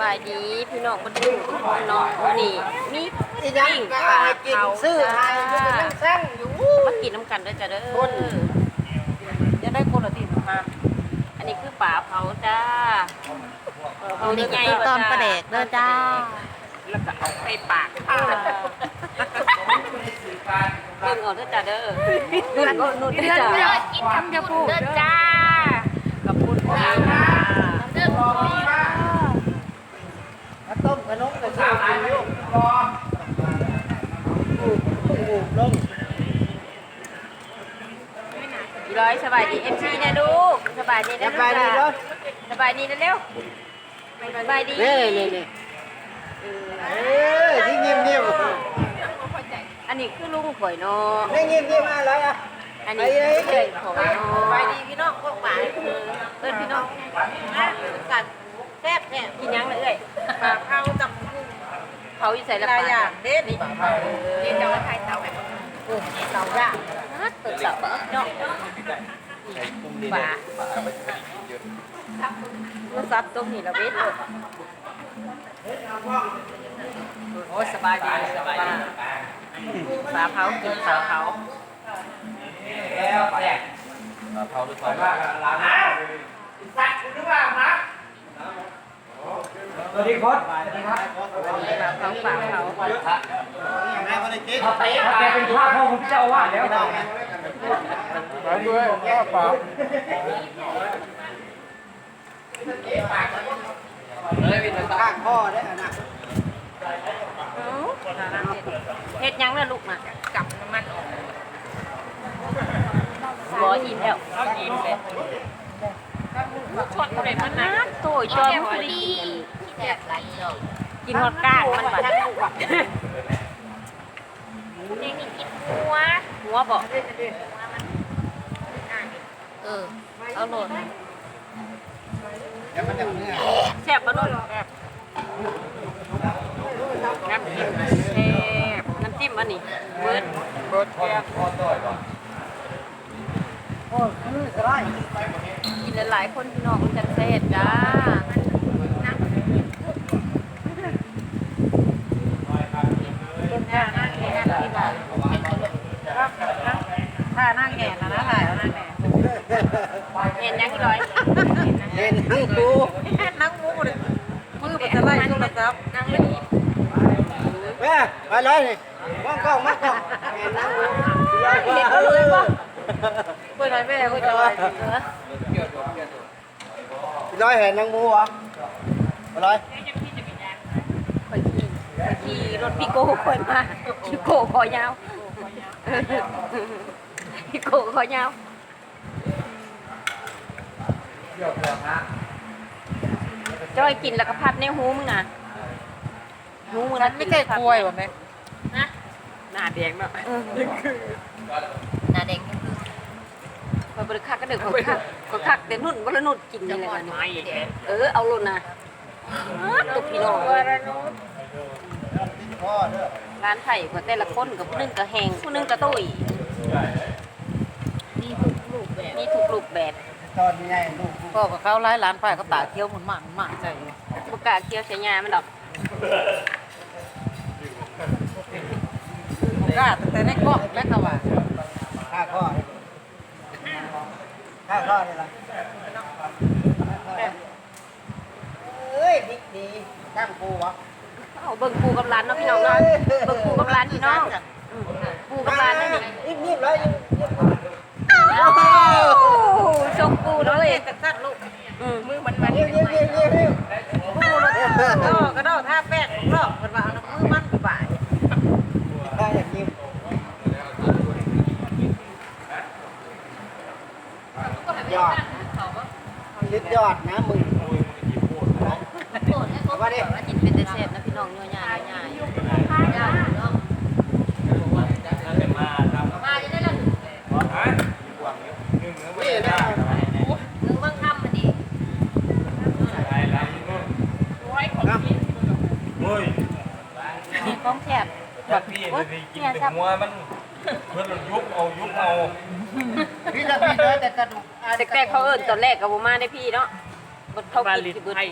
บายดีพี่น้องคนดูทุกคนเนาะวันนี้มีที่ยังปิ้งก็ปลาให้กินเผาซื้อจ้าให้อยู่เป็นสร้างอยู่มากินน้ำกันด้วยจ้ะเด้อคนจะได้คนละทีมา อันนี้คือปลาเผาจ้าอันนี้ก็คือตอนประเดกเด้อจ้าแล้วก็เอาไปปากเบิ่งเอาเด้อจ้าเด้อนุ่นก็นุ่นเด้อจ้ากินคำจะพูดเด้อจ้ากับปุ้นปลาเด้อมา ต้มขนมกับข้ากินอยู่อูบลงอีร้อยสบายดีเอ็มซีนี่ยลูกสบายดีนะบายดีเนาะสบายดีนะเร็วสบายดีนี่นี่นี่เออที่เงียบเงียบอันนี้คือลุงข่อยเนาะนี่เงียบเงียบอะไรอะอันนี้คือเพื่อนข่อยเนาะไปดีพี่น้องพวกหวานเอิ้นพี่น้องกันแซ่บแซ่บกินยังเลยเอ้ยปลาข้า เขาอยู่ใส่ละหลายปาอย่างเด็ดนี่นี่จะมาถ่ายเตาแบบโอ้เตาย่างฮัดเปิดเสาเนาะปลาโทรศัพท์ตรงนี้ละเวทเลยโอ้ยสบายดีสบายดีปลาเผากินปลาเผาสวัสดีครับ สวัสดีครับปลาเผาปลาเผาแม่ก็ได้กินแกเป็นพระพ่อของเจ้าอาวาแล้วไปด้วยข้าวเปล่าข้างพ่อได้อนะเอ้าเฮ็ดยังน่ะลูกน่ะกับน้ำมันออกบ่อิ่มแล้วอิ่มเลยช็อตเลยมันนัดโตยจอมพอดี แซ่บหลายเนาะกินฮอดก้างมันบัดนี่นี่กินหัวหัวบ่เออเอาโหลดแล้วมันจะเนื้อแซ่บบ่โดนแซ่บน้ำจิ้มแซ่บน้ำจิ้มอันนี้เบิดเบิดแก้วโอ้คือสไลด์กินหลายๆคนพี่น้องมันจังแซ่บจ้า เป็นท่านั่งแง่ที่บ้านท่า นั่งแง่นะนะถ่ายแล้วนั่งแง่เห็นยังอีร้อยเห็นทั้งกูนั่งมูเลยมือมันจะไล่โทรศัพท์นั่งเลยแม่ไปเลยนี่มองกล้องมองกล้องเห็นทั้งกูเห็นก็เลยป่ะเพื่อนแม่ก็จะไปเออร้อยเห็นทั้งกูเหรอไปเลยข่อยขี่ข่อยขี่รถพี่โก้ข่อยมาพี่โก้คอยาว พี่โก้คอยาวจ้อยกินแล้วก็พัดในหูมึงน่ะหูมึงฉันไม่ใช่กล้วยว่ะแม่หน้าแดงเนาะหน้าแดงมันบริคักก็เด็กคนคักคนคักแต่นุ่นวันละนุ่นกินนี่แหละกันเออเอาลนนะตุกพี่น้องพ่อเด้อร้านไผ่ก็แต่ละคนกับผู้หนึงก็แหงผู้หนึงก็ตุ้ยมีทุกรูปแบบ มีทุกรูปแบบตอนนี้ไงลูกกูพ่อกับเขาไล่ร้านไฟเขาตาเคี้ยวหมุนหมันหมันใจบุกล้าเกี่ยวเสียยามันดอกกล้าแต่ในกล้องแม่เขาว่าข้าข้อข้าข้อนี่ละเอ้ยดีดีตั้งกูวะเอาเบิ่งปูกับร้านเนาะพี่น้องเนาะเบิ่งปูกับร้านพี่น้องอืมปูกับร้านนี่นี่รีบรีบเลยโอ้โหชมปูเลยแต่สั้นลูกมือมันมันรีบรีบรีบรีบรีบพูดแล้วก็กระโดดท่าแป้งรอบกันว่าเอามือมันไปบ่ายข้อยากกินยอดยึดยอดนะมึงเอามาดิกินเป็นแต่แซ่บนะพี่น้องย่อยๆย่อยๆ มาจะได้ละ นี่นะมือมั่งทำมันดีมีของแซ่บแบบพี่เลยกินแต่หัวมันเพื่อนยุบเอายุบเอาพี่ละพี่เด้อแต่กระดูกแต่แต่เขาเอิ้นตอนแรกก็บ่มาได้พี่เนาะบ่เขากินสิเบิดไอ้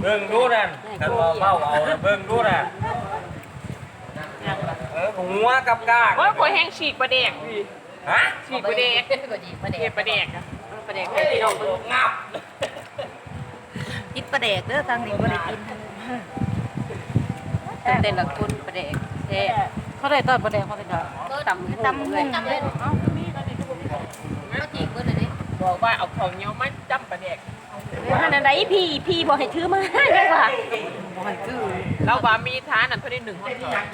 เบิ่งดูนั่นกันว่าเมาเอาเบิ่งดูน่ะเออหัวกับกากว่าคนแห้งฉีกประเด็กพี่ ฮะฉีกประเด็กประเด็กประเด็กอะประเด็กให้พี่น้องเบิ่งงับกินปลาแดกเด้อทางนี้บ่ได้กินแต่ละคนประเด็กแท้เขาได้ตอนปลาแดกเขาได้ดอกตำตำเลเงิยนตำเงินบอกว่าเอาของเหนียวมาจ้ำประเด็กอันนั้นไดพี่พี่บอกให้ถือมาได้ป่ะเราว่ามีฐานนั่นเพิ่นได้หนึ่งห้องทอง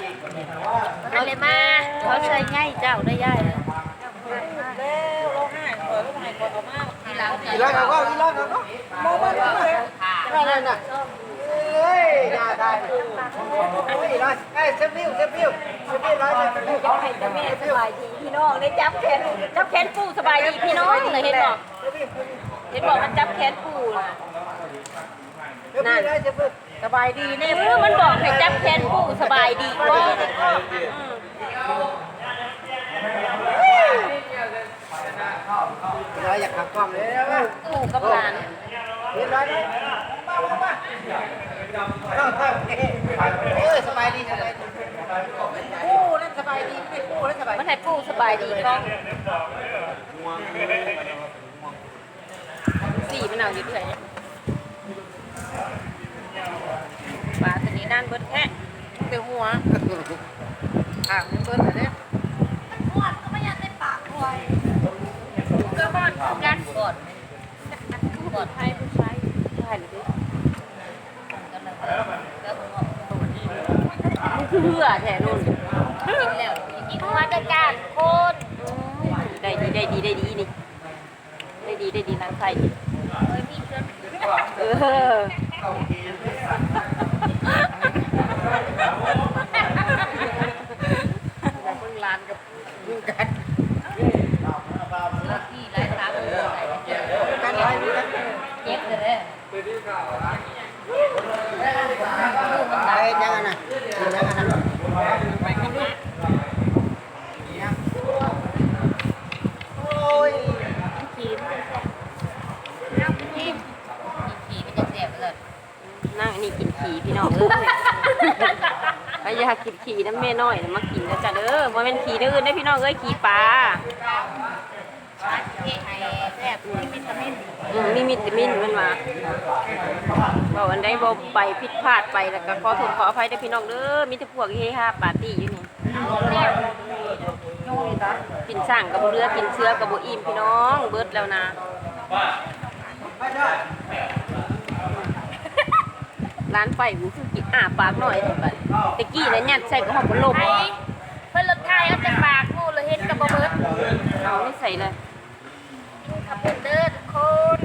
เอาเลยมาเขาใส่ง่ายเจ้าได้ย่ายเลย แล้วเราให้เปิดให้กดออกมาทีหลังอีร้อยเขาก็อีร้อยเขาก็มองมาเลยนั่นนั่นน่ะเฮ้ยน่าได้โอ้ยร้อยเอ้ยเซฟิวเซฟิวเซฟิวร้อยเซฟิวให้แต่แม่สบายดีพี่น้องได้จับแขนจับแขนปู่สบายดีพี่น้องเลยเห็นบอกเห็นบอกมันจับแขนปู่นะเซฟวิวร้อยเซฟวิวสบายดีเอแน่อมันบอกให้จับแขนปู่สบายดีก็ ร้อยอยากขับกล้องเลยนะปู่กับหลานเรียบร้อยเลยมามามาเออสบายดีสบายดีกู้นั่นสบายดีไม่ได้กู้นั่นสบายมันให้ปู่สบายดีก็สี่มันเอาอยู่เรื่อยปลาตัวนี้นั่นเบิดแค่เดี๋ยวหัวอ่างเบิ้ลเลย บ้านกันกดกดให้ผู้ชายใช่หรือมันคือเหือแท้นุ่นกินหัวจะจานโคนได้ดีได้ดีได้ดีนี่ได้ดีได้ดีนางไทยเออเบิ้งลานกับมึงกันกันร้อยนี่กันเจ็บเลยไป ยังไงนะยังไงนะไปกันดูโอ้ยนั่งอันนี้กินขี่พี่น้องเอ้ยใครอยากินขี่น้ำแม่น้อยมากินนะจ๊ะเด้อว่าเป็นขี่เด้ออื่นได้พี่น้องเอ้ยขี่ปลามีมินอืมมีวิตามินมันมาบอกอันใดบ่ไปผิดพ ลาดไปแล้วก็ขอโทษขออภัยเด้อพี่น้องเด้อมีแต่พวกเฮฮาปาร์ตี้อยู่นี่กินสร้างกับบ่เรือกินเชื้อกับบ่อิ่มพี่น้อง เบิดแล้วนะร้านไฟกูคือกินอ่าปากหน่อยแต่บัดตะกี้นะยัดใส่กระหอบบ่ลมไอ้เพิ่นรถไทยเอาแต่ปากงูเลยเฮ็ดกับบ่เบิดเอาไม่ใส่เลยกินขับเด้อทุกคน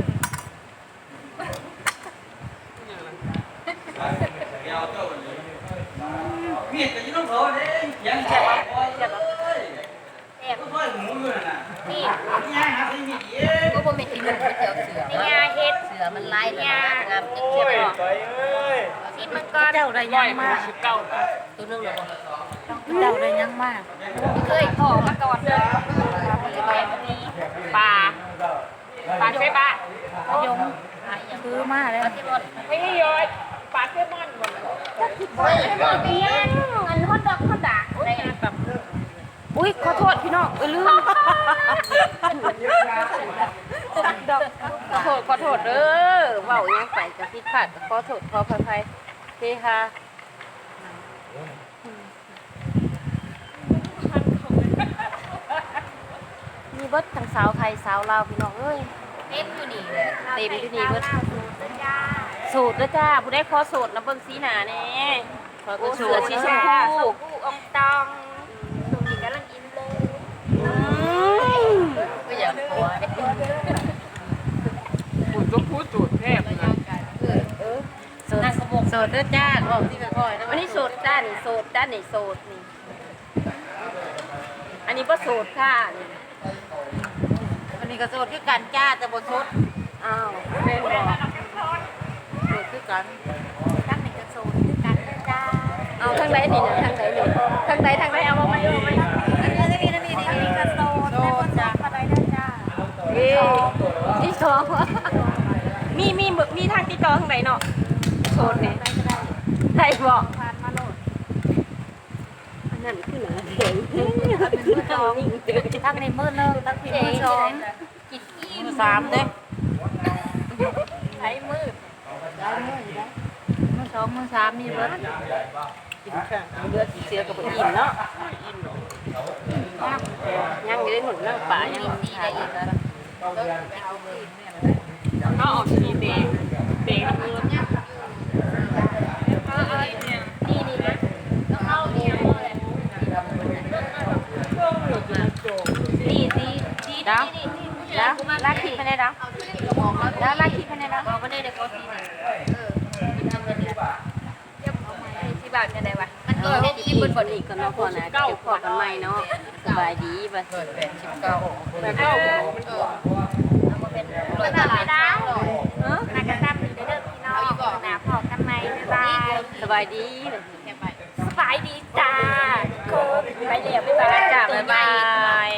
มีดก็อยู่ตรงเขาเด้ยังแซ่บแซ่บแซ่บเพิ่นหมูอยู่นั่นน่ะนี่ยังหาสิมีอีกก็บ่แม่นกินก๋วยเตี๋ยวเสือนี่ยาเฮ็ดเสือมันลายยนะงามจังโอ้เจ็บยบ่ต่อยเอ้ยกินมันก่อนเจ้าได้ยังมากสิบเก้าตัวนึงเลยเจ้าได้ยังมากเคยขอมาก่อนเด้อปลาปลาเซบ้ายงคือมาแล้วไม่ให้ย้อยปลาเซมอนหมดเลยอันฮอตดอกฮอตดากในแบบอุ้ยขอโทษพี่น้องเออลืมดอกขอโทษขอโทษเด้อเว้าหยังไปกับผิดพลาดขอโทษขออภัยเฮฮามีเบิดทั้งสาวไทยสาวลาวพี่น้องเอ้ยเต็มอยู่นี่เต็มอยู่นี่เบิดสู ตรด้วยจ้าผู้ได้ขอสูตรนะเบิ่งสีหนาแน่ขอเสือสีชมพูผู้องตองตรงนี้กำลังอินเลยอืมก็อยากขอได้ปูดก็พูดจูดเทพนะสูตรสูตรด้วยจ้าบอกที่ค่อยๆนะอันนี้สูตรด้านนี่สูตรด้านนี่สูตรนี่ อันนี้ก็สูตรค่ะนี่อันนี้ก็สูตรคือกันจ้าแต่บนสูตรอ้าวเล่นบอกสูตรคือ กันตั้งนี่ก็สูตรคือกันจ้าเอาทางไหนนี่นะทางไหนนี่ทางไหนทางไหนเอามาไหมเอามาไหมอันนี้นี่นี่นี่นี่ก็สูตรแต่บนสูตรอะไรได้จ้าเอ้ยที่สองมีมีมีทางติดต่อทางไหนเนาะทโซนนี่ใช่บ่ผ่านมาโลดอันนั้นคือหนาแข็งคือทองนิ่งเด้อทั้งในมือหนึงทั้งที่มือสองกินอิ่มสามเด้ใช้มือ ได้มืออยู่ได้มือสองมือสามมีเบิดกินข้างเลือดเสียกับอิ่มเนาะยังยู่ได้หนุนนั่งป่ายังดีได้อีกแล้วก็ออกสีแดงแดงน้ำเงินนี่นี่นะต้องเอาเนี่ยเลยดีดีดีดีดีแล้วลากขีดไปเลยนะแล้วลากขีดไปเลยนะบอาได้เดี๋ยวเขาทีนี่ ที่บ้านจะได้วะมันก็ได้ดีที่บนนบนอีกกก็เนาะพ่อนะเก็บพอกันใหม่เนาะสบายดีบ่เปิดแปดสิบเก้าแต่ก็รถตลาดดาวนากระซับอยู่เด้อพี่น้องหนาพอกันไหมบ๊ายบายสบายดีสบายดีจ้าโคไปเรียบบ๊ายบายจ้าบ๊ายบาย